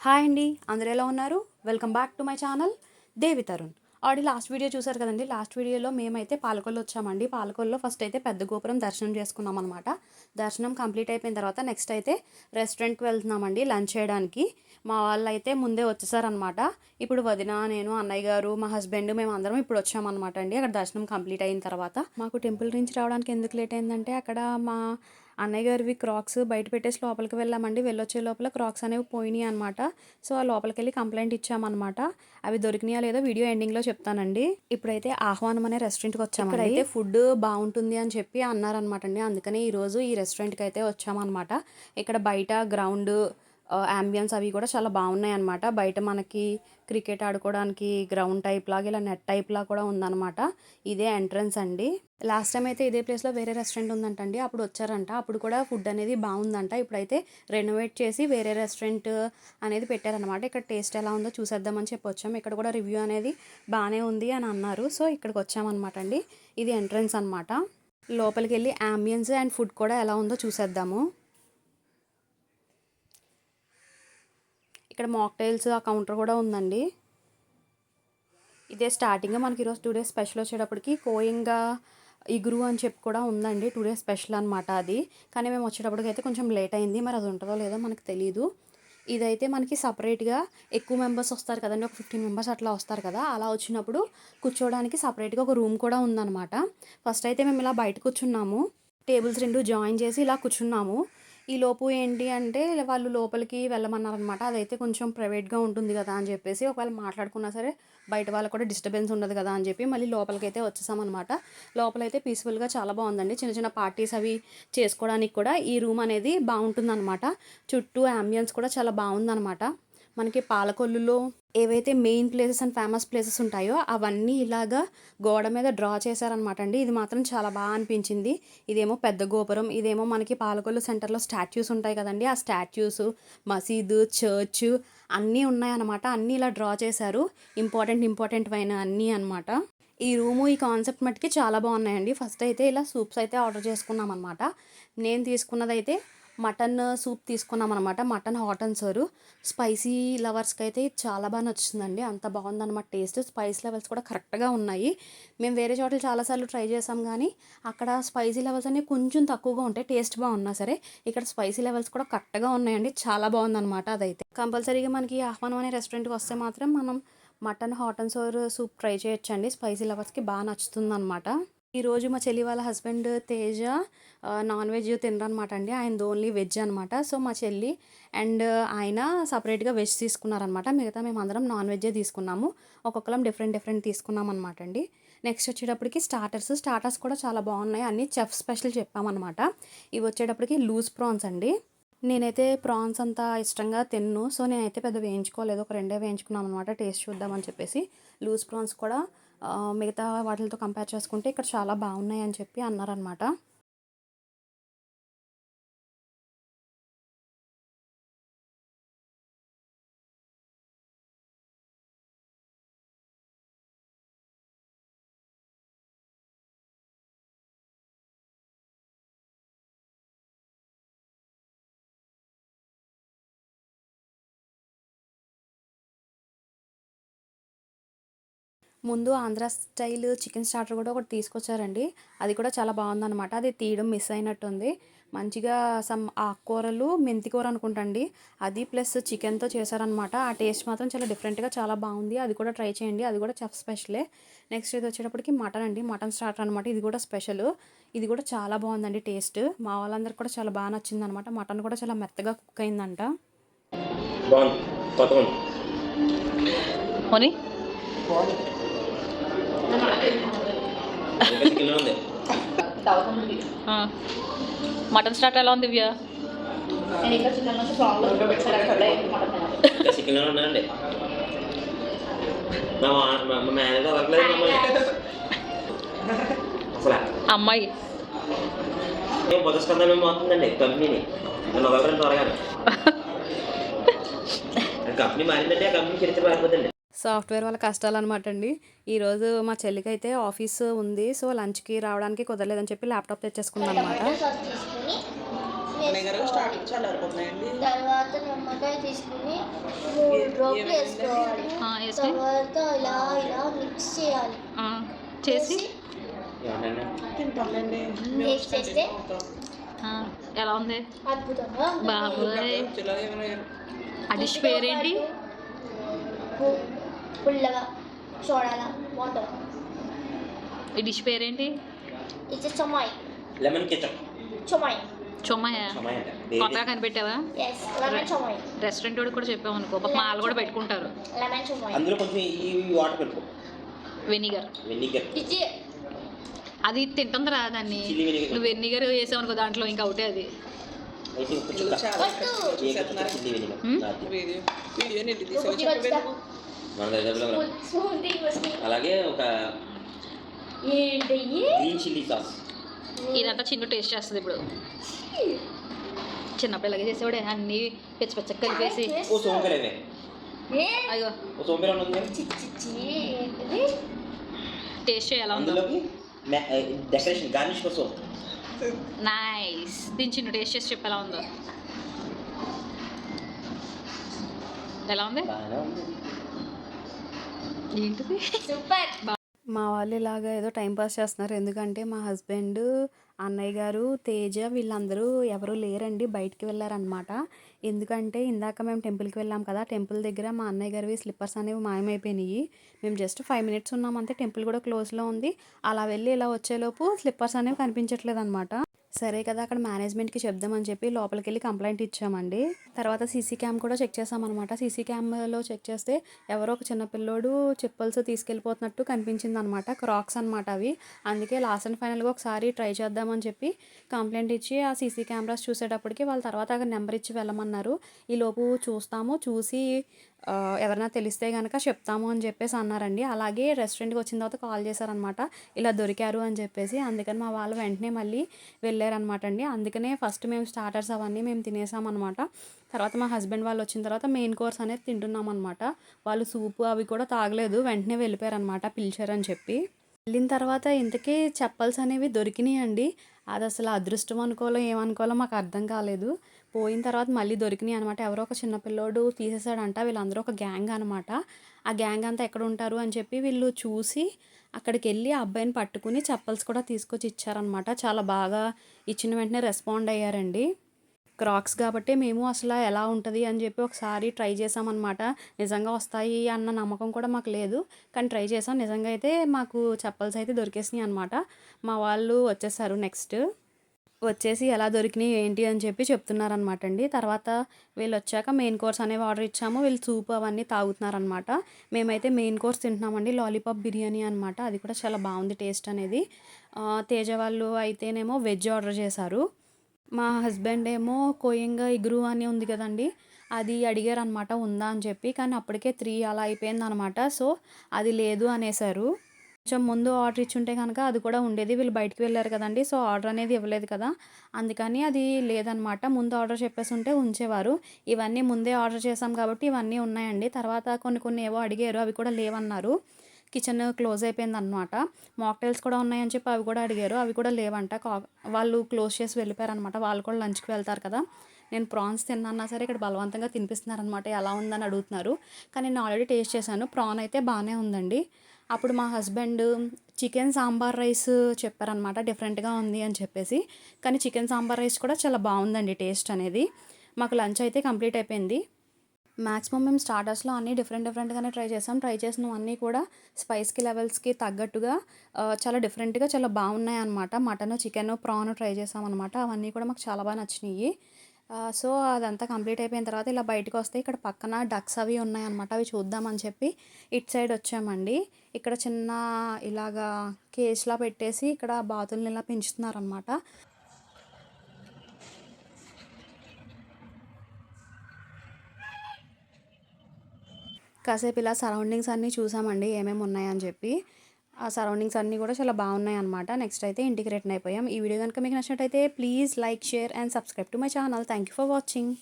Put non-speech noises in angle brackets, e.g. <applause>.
Hi అండి అందరూ ఎలా ఉన్నారు? Welcome back to my channel Devi Tarun already last video చూసారు కదండి లాస్ట్ వీడియోలో మేమైతే పాలకొల్లు వచ్చామండి. పాలకొల్లో ఫస్ట్ అయితే పెద్ద గోపురం దర్శనం చేసుకున్నాం అనమాట దర్శనం కంప్లీట్ అయిపోయిన తర్వాత నెక్స్ట్ అయితే రెస్టారెంట్కి వెళ్తున్నామండి లంచ్ చేయడానికి. మా వాళ్ళు అయితే ముందే వచ్చేసారనమాట ఇప్పుడు వదిన నేను అన్నయ్య గారు మా హస్బెండ్ మేము అందరం ఇప్పుడు వచ్చామన్నమాట అండి. అక్కడ దర్శనం కంప్లీట్ అయిన తర్వాత మాకు టెంపుల్ నుంచి రావడానికి ఎందుకు లేట్ అయిందంటే అక్కడ మా అన్నయ్య గారివి క్రాక్స్ బయట పెట్టేసి లోపలికి వెళ్ళామండి. వెళ్ళొచ్చే లోపల క్రాక్స్ అనేవి పోయినాయి అనమాట సో ఆ లోపలికి వెళ్ళి కంప్లైంట్ ఇచ్చామన్నమాట. అవి దొరికినాయా లేదో వీడియో ఎండింగ్లో చెప్తానండి. ఇప్పుడైతే ఆహ్వానం అనే రెస్టారెంట్కి వచ్చాము అయితే ఫుడ్ బాగుంటుంది అని చెప్పి అన్నారనమాట అండి. అందుకని ఈరోజు ఈ రెస్టారెంట్కి అయితే వచ్చామన్నమాట. ఇక్కడ బయట గ్రౌండ్ అంబియన్స్ అవి కూడా చాలా బాగున్నాయి అనమాట బయట మనకి క్రికెట్ ఆడుకోవడానికి గ్రౌండ్ టైప్ లాగా ఇలా నెట్ టైప్ లా కూడా ఉందన్నమాట. ఇదే ఎంట్రన్స్ అండి. లాస్ట్ టైం అయితే ఇదే ప్లేస్లో వేరే రెస్టారెంట్ ఉందంటండి. అప్పుడు వచ్చారంట. అప్పుడు కూడా ఫుడ్ అనేది బాగుందంట. ఇప్పుడైతే రెనోవేట్ చేసి వేరే రెస్టారెంట్ అనేది పెట్టారనమాట ఇక్కడ టేస్ట్ ఎలా ఉందో చూసేద్దామని చెప్పి వచ్చాము ఇక్కడ కూడా రివ్యూ అనేది బాగానే ఉంది అని అన్నారు. సో ఇక్కడికి వచ్చామన్నమాట అండి. ఇది ఎంట్రన్స్ అనమాట లోపలికి వెళ్ళి అంబియన్స్ అండ్ ఫుడ్ కూడా ఎలా ఉందో చూసేద్దాము. ఇక్కడ మాక్టైల్స్ ఆ కౌంటర్ కూడా ఉందండి. ఇదే స్టార్టింగ్ మనకి ఈరోజు టూ డేస్ స్పెషల్ వచ్చేటప్పటికి కోయింగా ఇగురు అని చెప్పి కూడా ఉందండి. టూ డేస్ స్పెషల్ అనమాట అది. కానీ మేము వచ్చేటప్పటికి అయితే కొంచెం లేట్ అయింది. మరి అది ఉంటుందో లేదో మనకు తెలియదు ఇదైతే మనకి సపరేట్గా ఎక్కువ మెంబర్స్ వస్తారు కదండి. ఒక ఫిఫ్టీన్ మెంబర్స్ అట్లా వస్తారు కదా. అలా వచ్చినప్పుడు కూర్చోవడానికి సపరేట్గా ఒక రూమ్ కూడా ఉందన్నమాట. ఫస్ట్ అయితే మేము ఇలా బయట కూర్చున్నాము. టేబుల్స్ రెండు జాయిన్ చేసి ఇలా కూర్చున్నాము. ఈ లోపు ఏంటి అంటే వాళ్ళు లోపలికి వెళ్ళమన్నారనమాట. అదైతే కొంచెం ప్రైవేట్గా ఉంటుంది కదా అని చెప్పేసి ఒకవేళ మాట్లాడుకున్నా సరే బయట వాళ్ళకి కూడా డిస్టర్బెన్స్ ఉండదు కదా అని చెప్పి మళ్ళీ లోపలికి అయితే వచ్చేసామన్నమాట లోపలైతే పీస్ఫుల్గా చాలా బాగుందండి. చిన్న చిన్న పార్టీస్ అవి చేసుకోవడానికి కూడా ఈ రూమ్ అనేది బాగుంటుందన్నమాట చుట్టూ అంబియన్స్ కూడా చాలా బాగుందన్నమాట మనకి పాలకొల్లులో ఏవైతే main places and famous places ఉంటాయో అవన్నీ ఇలాగా గోడ మీద డ్రా చేశారనమాట అండి. ఇది మాత్రం చాలా బాగా అనిపించింది. ఇదేమో పెద్ద గోపురం ఇదేమో మనకి పాలకొల్లు సెంటర్లో స్టాచ్యూస్ ఉంటాయి కదండి. ఆ స్టాచ్యూస్ మసీదు చర్చ్ అన్నీ ఉన్నాయన్నమాట. అన్నీ ఇలా డ్రా చేశారు. ఇంపార్టెంట్ ఇంపార్టెంట్ అయిన అన్నీ అనమాట ఈ రూము ఈ కాన్సెప్ట్ మట్టుకి చాలా బాగున్నాయండి. ఫస్ట్ అయితే ఇలా సూప్స్ అయితే ఆర్డర్ చేసుకున్నాం అనమాట నేను తీసుకున్నదైతే మటన్ సూప్ తీసుకున్నాం అనమాట mutton hot and sour. Spicy లవర్స్కి అయితే చాలా బాగా నచ్చిందండి అంత బాగుందన్నమాట టేస్ట్. స్పైస్ లెవెల్స్ కూడా కరెక్ట్గా ఉన్నాయి. మేము వేరే చోట్ల చాలాసార్లు ట్రై చేసాం కానీ అక్కడ స్పైసీ లెవెల్స్ అనేవి కొంచెం తక్కువగా ఉంటాయి టేస్ట్ బాగున్నా సరే ఇక్కడ స్పైసీ లెవెల్స్ కూడా కరెక్ట్గా ఉన్నాయండి. చాలా బాగుందన్నమాట అదైతే. కంపల్సరీగా మనకి ఆహ్వానం అనే రెస్టారెంట్కి వస్తే మాత్రం మనం mutton hot and sour soup try చేయొచ్చండి. స్పైసీ లవర్స్కి బాగా నచ్చుతుందన్నమాట. ఈరోజు మా చెల్లి వాళ్ళ హస్బెండ్ తేజ నాన్ వెజ్ తినరనమాట అండి ఆయన ఓన్లీ వెజ్ అనమాట. సో మా చెల్లి అండ్ ఆయన సపరేట్గా వెజ్ తీసుకున్నారనమాట. మిగతా మేము అందరం నాన్ వెజ్జే తీసుకున్నాము. ఒక్కొక్కరం డిఫరెంట్ డిఫరెంట్ తీసుకున్నాం అనమాట అండి నెక్స్ట్ వచ్చేటప్పటికి స్టార్టర్స్. స్టార్టర్స్ కూడా చాలా బాగున్నాయి. అన్ని చెఫ్ స్పెషల్ చెప్పామన్నమాట ఇవి వచ్చేటప్పటికి లూజ్ ప్రాన్స్ అండి. నేనైతే ప్రాన్స్ అంత ఇష్టంగా తిన్ను. సో నేనైతే పెద్ద వేయించుకోలేదు. ఒక రెండే వేయించుకున్నాం అనమాట టేస్ట్ చూద్దామని చెప్పేసి లూజ్ ప్రాన్స్ కూడా మిగతా వాటితో కంపేర్ చేసుకుంటే ఇక్కడ చాలా బాగున్నాయి అని చెప్పి అన్నారనమాట ముందు ఆంధ్ర స్టైల్ చికెన్ స్టార్టర్ కూడా ఒకటి తీసుకొచ్చారండి. అది కూడా చాలా బాగుందన్నమాట. అది తీయడం మిస్ అయినట్టుంది. మంచిగా సమ్ ఆకుకూరలు మెంతికూర అనుకుంటండి. అది ప్లస్ చికెన్తో చేశారనమాట ఆ టేస్ట్ మాత్రం చాలా డిఫరెంట్గా చాలా బాగుంది. అది కూడా ట్రై చేయండి. అది కూడా చెఫ్ స్పెషలే. నెక్స్ట్ ఇది వచ్చేటప్పటికి మటన్ అండి. మటన్ స్టార్టర్ అనమాట ఇది కూడా స్పెషల్. ఇది కూడా చాలా బాగుందండి టేస్ట్. మా వాళ్ళందరికీ కూడా చాలా బాగా నచ్చింది అనమాట మటన్ కూడా చాలా మెత్తగా కుక్ అయిందంట. బాగుంది కొత్తగా ఉంది పోనీ ఇంకా చికెన్ ఉంది మటన్ స్టార్ట్ ఎలా ఉంది దివ్య? అమ్మాయి. స్కందం ఏమో అవుతుందండి కంపెనీని. నన్ను వదలడం త్వరగానే. <laughs> కంపెనీ మారిందంటే ఆ కంపెనీ చరిత్ర మారిపోతుంది సాఫ్ట్వేర్ వాళ్ళ కష్టాలు అనమాట అండి ఈరోజు మా చెల్లికి అయితే ఆఫీస్ ఉంది. సో లంచ్కి రావడానికి కుదరలేదని చెప్పి ల్యాప్టాప్ తెచ్చేసుకుందాం అనమాట తీసుకొని తర్వాత నిమ్మకాయ తీసుకుని డ్రాప్లు వేసుకోవాలి. ఆ, వేసుకొని తర్వాత ఇలా ఇలా మిక్స్ చేయాలి. ఆ, చేసి? చేస్తే? ఎలా ఉంది? అద్భుతంగా. బాబోయ్. ఆ డిష్ పేరేంటి? పుల్లగా చూడాలా బాగుంటుంది ఈ డిష్ పేరేంటి? ఇది చొమ్మాయి లెమన్ కెచప్ చొమ్మాయి? అంట. కొత్తగా కనిపెట్టావా? రెస్టారెంట్ వాడికి కూడా చెప్పావు అనుకో. పాప వాళ్ళు కూడా పెట్టుకుంటారు. లెమన్ చొమ్మాయి అందులో కొంచెం ఈ వాటర్ కలుపు వెనిగర్. వెనిగర్. ఇది అది తింటుందిరా దాన్ని. నువ్వు వెనిగర్ వేసావు అనుకో దాంట్లో ఇంకా ఒకటే అది. మన దగ్గర అలాగే ఒక గ్రీన్ చిల్లీ సాస్. ఇదంతా చిన్న టేస్ట్ చేస్తుంది ఇప్పుడు. చిన్నప్పుడు ఇలాగే చేసేవాడే అన్ని పిచ్చ పిచ్చ కలిపేసి. ఓ అయ్యో. ఓ ఉంది? టేస్ట్ ఎలా ఉందో? అందులోకి డెకరేషన్ గార్నిష్ కోసం. నైస్. దీని చిన్న టేస్ట్ చేసి చెప్పు ఎలా ఉందో? ఎలా ఉంది? బాగానే ఉంది. ఏంటిది? సూపర్. మా వాళ్ళు ఇలాగ ఏదో టైం పాస్ చేస్తున్నారు. ఎందుకంటే మా హస్బెండ్ అన్నయ్య గారు తేజ వీళ్ళందరూ ఎవరు లేరండి. బయటికి వెళ్ళారనమాట ఎందుకంటే ఇందాక మేము టెంపుల్కి వెళ్ళాం కదా టెంపుల్ దగ్గర మా అన్నయ్య గారివి స్లిప్పర్స్ అనేవి మాయమైపోయినాయి. మేము జస్ట్ ఫైవ్ మినిట్స్ ఉన్నామంతే టెంపుల్ కూడా క్లోజ్లో ఉంది. అలా వెళ్ళి ఇలా వచ్చేలోపు స్లిప్పర్స్ అనేవి కనిపించట్లేదు అనమాట సరే కదా అక్కడ మేనేజ్మెంట్కి చెప్దామని చెప్పి లోపలికి వెళ్ళి కంప్లైంట్ ఇచ్చామండి. తర్వాత సీసీ క్యామ్ కూడా చెక్ చేసామన్నమాట. సీసీ క్యామ్లో చెక్ చేస్తే ఎవరో ఒక చిన్న పిల్లోడు చెప్పల్స్ తీసుకెళ్ళిపోతున్నట్టు కనిపించింది అనమాట క్రాక్స్ అనమాట అవి. అందుకే లాస్ట్ అండ్ ఫైనల్గా ఒకసారి ట్రై చేద్దామని చెప్పి కంప్లైంట్ ఇచ్చి ఆ సీసీ కెమెరాస్ చూసేటప్పటికి వాళ్ళ తర్వాత అక్కడ నెంబర్ ఇచ్చి వెళ్ళమన్నారు. ఈ లోపు చూస్తాము చూసి ఎవరైనా తెలిస్తే కనుక చెప్తాము అని చెప్పేసి అన్నారండి. అలాగే రెస్టారెంట్కి వచ్చిన తర్వాత కాల్ చేశారనమాట ఇలా దొరికారు అని చెప్పేసి. అందుకని మా వాళ్ళు వెంటనే మళ్ళీ వెళ్ళి వెళ్ళారనమాట అండి అందుకనే ఫస్ట్ మేము స్టార్టర్స్ అవన్నీ మేము తినేసామన్నమాట తర్వాత మా హస్బెండ్ వాళ్ళు వచ్చిన తర్వాత మెయిన్ కోర్స్ అనేది తింటున్నాం అనమాట వాళ్ళు సూపు అవి కూడా తాగలేదు. వెంటనే వెళ్ళిపోయారనమాట పిలిచారని చెప్పి. వెళ్ళిన తర్వాత ఇంతకీ చెప్పల్స్ అనేవి దొరికినాయి అండి అది అసలు అదృష్టం అనుకోవాలో ఏమనుకోవాలో మాకు అర్థం కాలేదు. పోయిన తర్వాత మళ్ళీ దొరికినాయి అనమాట ఎవరో ఒక చిన్న పిల్లోడు తీసేసాడంట వీళ్ళందరూ ఒక గ్యాంగ్ అనమాట ఆ గ్యాంగ్ అంతా ఎక్కడ ఉంటారు అని చెప్పి వీళ్ళు చూసి అక్కడికి వెళ్ళి ఆ అబ్బాయిని పట్టుకుని చెప్పల్స్ కూడా తీసుకొచ్చి ఇచ్చారనమాట చాలా బాగా ఇచ్చిన వెంటనే రెస్పాండ్ అయ్యారండి. క్రాక్స్ కాబట్టి మేము అసలు ఎలా ఉంటుంది అని చెప్పి ఒకసారి ట్రై చేసామన్నమాట నిజంగా వస్తాయి అన్న నమ్మకం కూడా మాకు లేదు. కానీ ట్రై చేసాం నిజంగా అయితే మాకు చెప్పల్స్ అయితే దొరికేసినాయి అనమాట మా వాళ్ళు వచ్చేసారు నెక్స్ట్. వచ్చేసి ఎలా దొరికినాయి ఏంటి అని చెప్పి చెప్తున్నారనమాట అండి తర్వాత వీళ్ళు వచ్చాక మెయిన్ కోర్స్ అనేవి ఆర్డర్ ఇచ్చాము. వీళ్ళు సూప్ అవన్నీ తాగుతున్నారనమాట. మేమైతే మెయిన్ కోర్స్ తింటున్నామండి. లాలీపాప్ బిర్యానీ అనమాట. అది కూడా చాలా బాగుంది టేస్ట్ అనేది. తేజ వాళ్ళు అయితేనేమో వెజ్ ఆర్డర్ చేశారు. మా హస్బెండ్ ఏమో కోయంగా ఇగురు అని ఉంది కదండి. అది అడిగారు అనమాట ఉందా అని చెప్పి. కానీ అప్పటికే త్రీ అలా అయిపోయింది అనమాట సో అది లేదు అనేసారు కొంచెం ముందు ఆర్డర్ ఇచ్చుంటే కనుక అది కూడా ఉండేది. వీళ్ళు బయటికి వెళ్ళారు కదండి. సో ఆర్డర్ అనేది ఇవ్వలేదు కదా. అందుకని అది లేదనమాట. ముందు ఆర్డర్ చెప్పేసి ఉంటే ఉంచేవారు. ఇవన్నీ ముందే ఆర్డర్ చేసాం కాబట్టి ఇవన్నీ ఉన్నాయండి. తర్వాత కొన్ని కొన్ని ఏవో అడిగారు. అవి కూడా లేవన్నారు. కిచెన్ క్లోజ్ అయిపోయింది అనమాట మాక్టైల్స్ కూడా ఉన్నాయని చెప్పి అవి కూడా అడిగారు. అవి కూడా లేవంట. కా వాళ్ళు క్లోజ్ చేసి వెళ్ళిపోయారనమాట. వాళ్ళు కూడా లంచ్కి వెళ్తారు కదా. నేను ప్రాన్స్ తిన్నా సరే ఇక్కడ బలవంతంగా తినిపిస్తున్నారనమాట. ఎలా ఉందని అడుగుతున్నారు. కానీ నేను ఆల్రెడీ టేస్ట్ చేశాను. ప్రాన్ అయితే బాగానే ఉందండి. అప్పుడు మా హస్బెండ్ చికెన్ సాంబార్ రైస్ చెప్పారనమాట డిఫరెంట్గా ఉంది అని చెప్పేసి. కానీ చికెన్ సాంబార్ రైస్ కూడా చాలా బాగుందండి టేస్ట్ అనేది. మాకు లంచ్ అయితే కంప్లీట్ అయిపోయింది. మ్యాక్సిమం మేము స్టార్టర్స్లో అన్నీ డిఫరెంట్ డిఫరెంట్గానే ట్రై చేసాం. ట్రై చేసినవన్నీ కూడా స్పైస్కి లెవెల్స్కి తగ్గట్టుగా చాలా డిఫరెంట్గా చాలా బాగున్నాయి అనమాట మటన్ చికెన్ ప్రాన్ ట్రై చేసాం అనమాట అవన్నీ కూడా మాకు చాలా బాగా నచ్చినాయి సో అదంతా కంప్లీట్ అయిపోయిన తర్వాత ఇలా బయటకు వస్తే ఇక్కడ పక్కన డక్స్ అవి ఉన్నాయన్నమాట. అవి చూద్దామని చెప్పి ఇటు సైడ్ వచ్చామండి. ఇక్కడ చిన్న ఇలాగా కేజ్లా పెట్టేసి ఇక్కడ బాతుల్ని ఇలా పెంచుతున్నారనమాట కాసేపు ఇలా సరౌండింగ్స్ అన్నీ చూసామండి ఏమేమి ఉన్నాయని చెప్పి. ఆ సరౌండింగ్స్ అన్నీ కూడా చాలా బాగున్నాయి అనమాట నెక్స్ట్ అయితే ఇంటికి రిటర్న్ అయిపోయాం. ఈ వీడియో కనుక మీకు నచ్చినట్టయితే please like share and subscribe to my channel thank you for watching